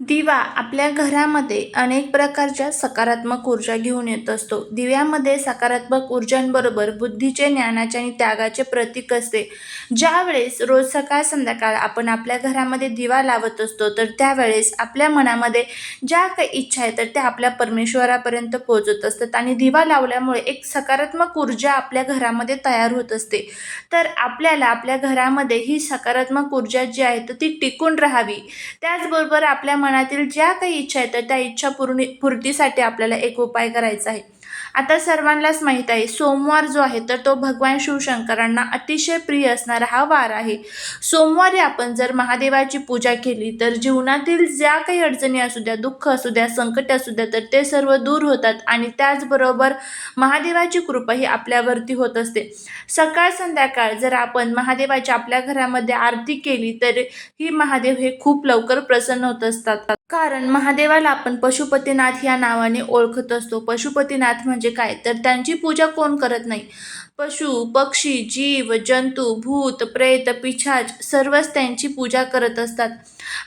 दिवा आपल्या घरामध्ये अनेक प्रकारच्या सकारात्मक ऊर्जा घेऊन येत असतो. दिव्यामध्ये सकारात्मक ऊर्जांबरोबर बुद्धीचे ज्ञानाचे आणि त्यागाचे प्रतीक असते. ज्यावेळेस रोज सकाळ संध्याकाळ आपण आपल्या घरामध्ये दिवा लावत असतो तर त्यावेळेस आपल्या मनामध्ये ज्या काही इच्छा आहेत तर त्या आपल्या परमेश्वरापर्यंत पोहोचत असतात आणि दिवा लावल्यामुळे एक सकारात्मक ऊर्जा आपल्या घरामध्ये तयार होत असते. तर आपल्याला आपल्या घरामध्ये ही सकारात्मक ऊर्जा जी आहे तर ती टिकून राहावी. त्याचबरोबर आपल्या मना मनातील ज्या काही इच्छा आहेत तर त्या इच्छा पूर्ण पूर्तीसाठी आपल्याला एक उपाय करायचा आहे. आता सर्वांनाच माहीत आहे सोमवार जो आहे तर तो भगवान शिवशंकरांना अतिशय प्रिय असणारा हा वार आहे. सोमवारी आपण जर महादेवाची पूजा केली तर जीवनातील ज्या काही अडचणी असू द्या दुःख असू द्या संकट असू द्या तर ते सर्व दूर होतात आणि त्याचबरोबर महादेवाची कृपा ही आपल्यावरती होत असते. सकाळ संध्याकाळ जर आपण महादेवाची आपल्या घरामध्ये आरती केली तर ही महादेव हे खूप लवकर प्रसन्न होत असतात. कारण महादेवाला आपण पशुपतीनाथ या नावाने ओळखत असतो. पशुपतीनाथ म्हणजे काय? तर त्यांची पूजा कोण करत नाही? पशु पक्षी जीव जंतू भूत प्रेत पिछाच सर्वच त्यांची पूजा करत असतात.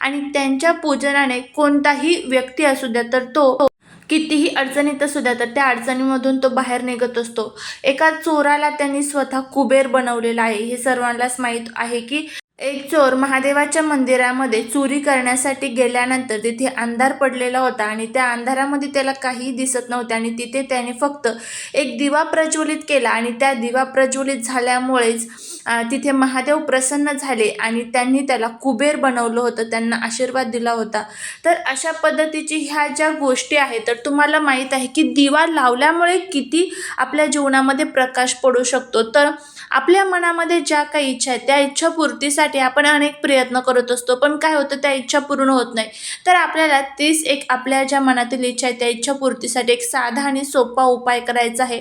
आणि त्यांच्या पूजनाने कोणताही व्यक्ती असू द्या तर तो कितीही अडचणीत असू द्या तर त्या अडचणीमधून तो बाहेर निघत असतो. एका चोराला त्यांनी स्वतः कुबेर बनवलेला आहे. हे सर्वांनाच माहीत आहे की एक चोर महादेवाच्या मंदिरामध्ये चोरी करण्यासाठी गेल्यानंतर तिथे अंधार पडलेला होता आणि त्या अंधारामध्ये त्याला काहीही दिसत नव्हते आणि तिथे त्याने फक्त एक दिवा प्रज्वलित केला आणि त्या दिवा प्रज्वलित झाल्यामुळेच तिथे महादेव प्रसन्न झाले आणि त्यांनी त्याला कुबेर बनवलं होतं त्यांना आशीर्वाद दिला होता. तर अशा पद्धतीची ह्या ज्या गोष्टी आहेत तर तुम्हाला माहीत आहे की दिवा लावल्यामुळे किती आपल्या जीवनामध्ये प्रकाश पडू शकतो. तर आपल्या मनामध्ये ज्या काही इच्छा आहेत त्या इच्छा पूर्तीसाठी आपण अनेक प्रयत्न करत असतो पण काय होतं त्या इच्छा पूर्ण होत नाही. तर आपल्याला तीच एक आपल्या ज्या मनातील इच्छा आहे त्या इच्छा पूर्तीसाठी एक साधा आणि सोपा उपाय करायचा आहे.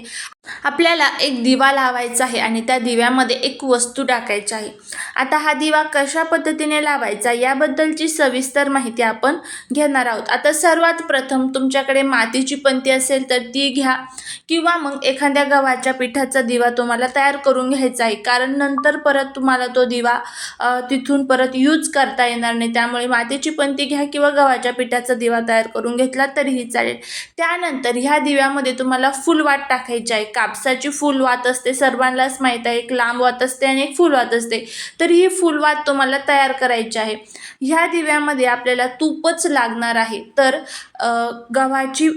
आपल्याला एक दिवा लावायचा आहे आणि त्या दिव्यामध्ये एक वस्तू टाकायची आहे. आता हा दिवा कशा पद्धतीने लावायचा याबद्दलची सविस्तर माहिती आपण घेणार आहोत. आता सर्वात प्रथम तुमच्याकडे मातीची पंती असेल तर ती घ्या किंवा मग एखाद्या गव्हाच्या पिठाचा दिवा तुम्हाला तयार करून घ्यायचा आहे. कारण नंतर परत तुम्हाला तो दिवा तिथून परत यूज करता येणार नाही. त्यामुळे मातीची पंती घ्या किंवा गव्हाच्या पिठाचा दिवा तयार करून घेतला तरीही चालेल. त्यानंतर ह्या दिव्यामध्ये तुम्हाला फुलवाट टाकायची आहे. कापसाची फुल वात असते सर्वांनाच माहीत आहे एक लांब वात असते आणि एक फुल वात असते. तर ही फुलवात तुम्हाला तयार करायची आहे. ह्या दिव्यामध्ये आपल्याला तूपच लागणार आहे. तर गव्हाची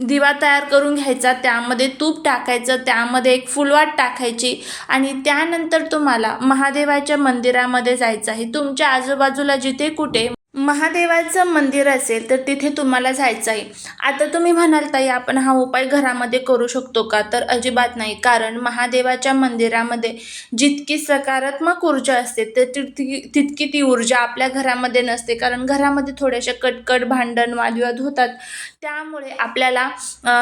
दिवा तयार करून घ्यायचा त्यामध्ये तूप टाकायचं त्यामध्ये एक फुलवाट टाकायची आणि त्यानंतर तुम्हाला महादेवाच्या मंदिरामध्ये जायचं आहे. तुमच्या आजूबाजूला जिथे कुठे महादेवाचं मंदिर असेल तर तिथे तुम्हाला जायचं आहे. आता तुम्ही म्हणाल ताई आपण हा उपाय घरामध्ये करू शकतो का? तर अजिबात नाही कारण महादेवाच्या मंदिरामध्ये जितकी सकारात्मक ऊर्जा असते तर तितकी तितकी ती ऊर्जा आपल्या घरामध्ये नसते. कारण घरामध्ये थोडेसे कटकट भांडण वादविवाद होतात. त्यामुळे आपल्याला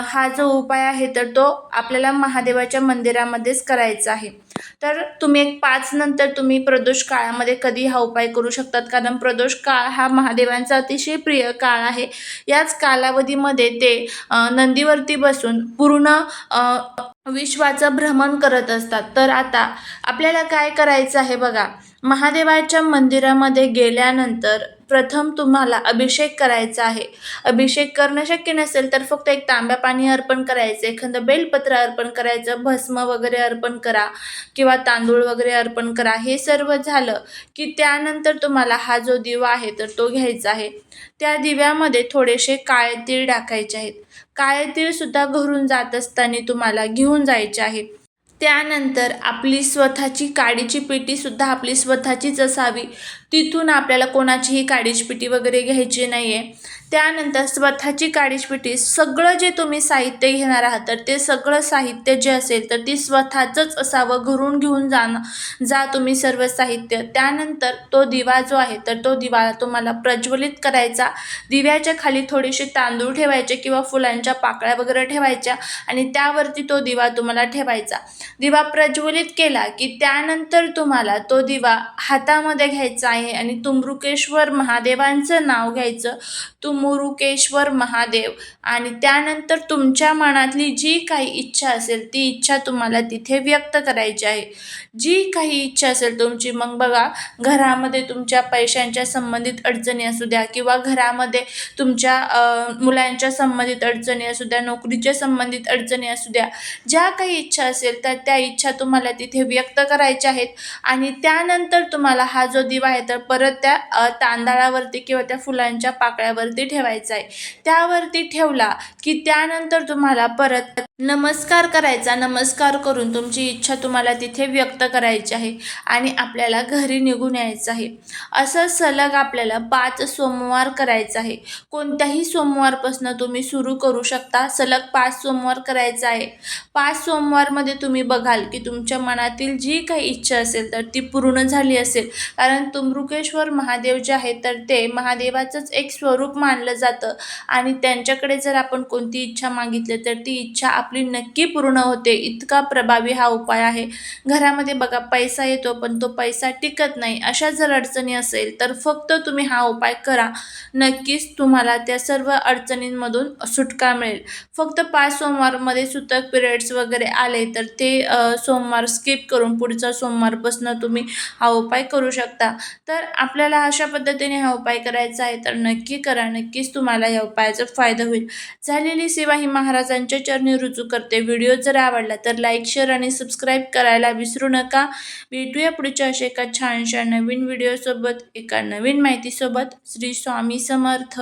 हा जो उपाय आहे तर तो आपल्याला महादेवाच्या मंदिरामध्येच करायचा आहे. तर तुम्ही एक पाच नंतर तुम्ही प्रदोष काळामध्ये कधी हा उपाय करू शकतात? कारण प्रदोष काळ हा महादेवांचा अतिशय प्रिय काळ आहे. याच कालावधीमध्ये ते नंदीवरती बसून पूर्ण विश्वाचं भ्रमण करत असतात. तर आता आपल्याला काय करायचं आहे बघा. महादेवाच्या मंदिरामध्ये गेल्यानंतर प्रथम तुम्हाला अभिषेक करायचा आहे. अभिषेक करणं शक्य नसेल तर फक्त एक तांब्या पाणी अर्पण करायचं एखादं बेलपत्र अर्पण करायचं भस्म वगैरे अर्पण करा किंवा तांदूळ वगैरे अर्पण करा. हे सर्व झालं की त्यानंतर तुम्हाला हा जो दिवा आहे तर तो घ्यायचा आहे. त्या दिव्यामध्ये थोडेसे काळे तीळ टाकायचे आहेत. काळे तीळसुद्धा घरून जात असताना तुम्हाला घेऊन जायचे आहे. त्यानंतर आपली स्वतःची काडीची पेटीसुद्धा आपली स्वतःचीच असावी. तिथून आपल्याला कोणाचीही काडीचपिटी वगैरे घ्यायची नाही आहे त्यानंतर स्वतःची काडीचपिटी सगळं जे तुम्ही साहित्य घेणार आहात तर ते सगळं साहित्य जे असेल तर ती स्वतःचंच असावं घरून घेऊन जाणं जा तुम्ही सर्व साहित्य. त्यानंतर तो दिवा जो आहे तर तो दिवा तुम्हाला प्रज्वलित करायचा. दिव्याच्या खाली थोडेसे तांदूळ ठेवायचे किंवा फुलांच्या पाकळ्या वगैरे ठेवायच्या आणि त्यावरती तो दिवा तुम्हाला ठेवायचा. दिवा प्रज्वलित केला की त्यानंतर तुम्हाला तो दिवा हातामध्ये घ्यायचा आहे. आणि तुमरुकेश्वर महादेवांचं नाव घ्यायचं. तुमुरुकेश्वर महादेव. आणि त्यानंतर तुमच्या मनातली जी काही इच्छा असेल ती इच्छा तुम्हाला तिथे व्यक्त करायची आहे. जी काही इच्छा असेल तुमची मग बघा घरामध्ये तुमच्या पैशांच्या संबंधित अडचणी असू द्या किंवा घरामध्ये तुमच्या मुलांच्या संबंधित अडचणी असू द्या नोकरीच्या संबंधित अडचणी असू द्या ज्या काही इच्छा असेल तर त्या इच्छा तुम्हाला तिथे व्यक्त करायच्या आहेत. आणि त्यानंतर तुम्हाला हा जो दिवा आहे तर परत त्या तांदळावरती किंवा त्या फुलांच्या पाकळ्यावरती ठेवायचा आहे. त्यावरती ठेवला की त्यानंतर तुम्हाला परत नमस्कार करायचा नमस्कार करून तुमची इच्छा तुम्हाला तिथे व्यक्त करायची आहे आणि आपल्याला घरी निघून यायचं आहे. असं सलग आपल्याला पाच सोमवार करायचं आहे. कोणत्याही सोमवारपासून तुम्ही सुरू करू शकता. सलग पाच सोमवार करायचं आहे. पाच सोमवारमध्ये तुम्ही बघाल की तुमच्या मनातील जी काही इच्छा असेल तर ती पूर्ण झाली असेल. कारण तुमरुकेश्वर महादेव जे आहे तर ते महादेवाचंच एक स्वरूप मानलं जातं. आणि त्यांच्याकडे जर आपण कोणती इच्छा मागितली तर ती इच्छा आपली नक्की पूर्ण होते. इतका प्रभावी हा उपाय आहे. घरामध्ये बघा पैसा येतो पण तो पैसा टिकत नाही. अशा जर अडचणी असेल तर फक्त तुम्ही हा उपाय करा. नक्कीच तुम्हाला त्या सर्व अडचणींमधून सुटका मिळेल. फक्त पाच सोमवारमध्ये सुतक पिरियड्स वगैरे आले तर ते सोमवार स्किप करून पुढचा सोमवारपासून तुम्ही हा उपाय करू शकता. तर आपल्याला अशा पद्धतीने हा उपाय करायचा आहे तर नक्की करा. नक्कीच तुम्हाला या उपायाचा फायदा होईल. झालेली सेवा ही महाराजांच्या चरणी रुजू करते. व्हिडिओ जर आवडला तर लाईक शेअर आणि सबस्क्राईब करायला विसरू नका. भेटूया पुढच्या अशा एका छानशा नवीन व्हिडिओसोबत एका नवीन माहितीसोबत. श्री स्वामी समर्थ.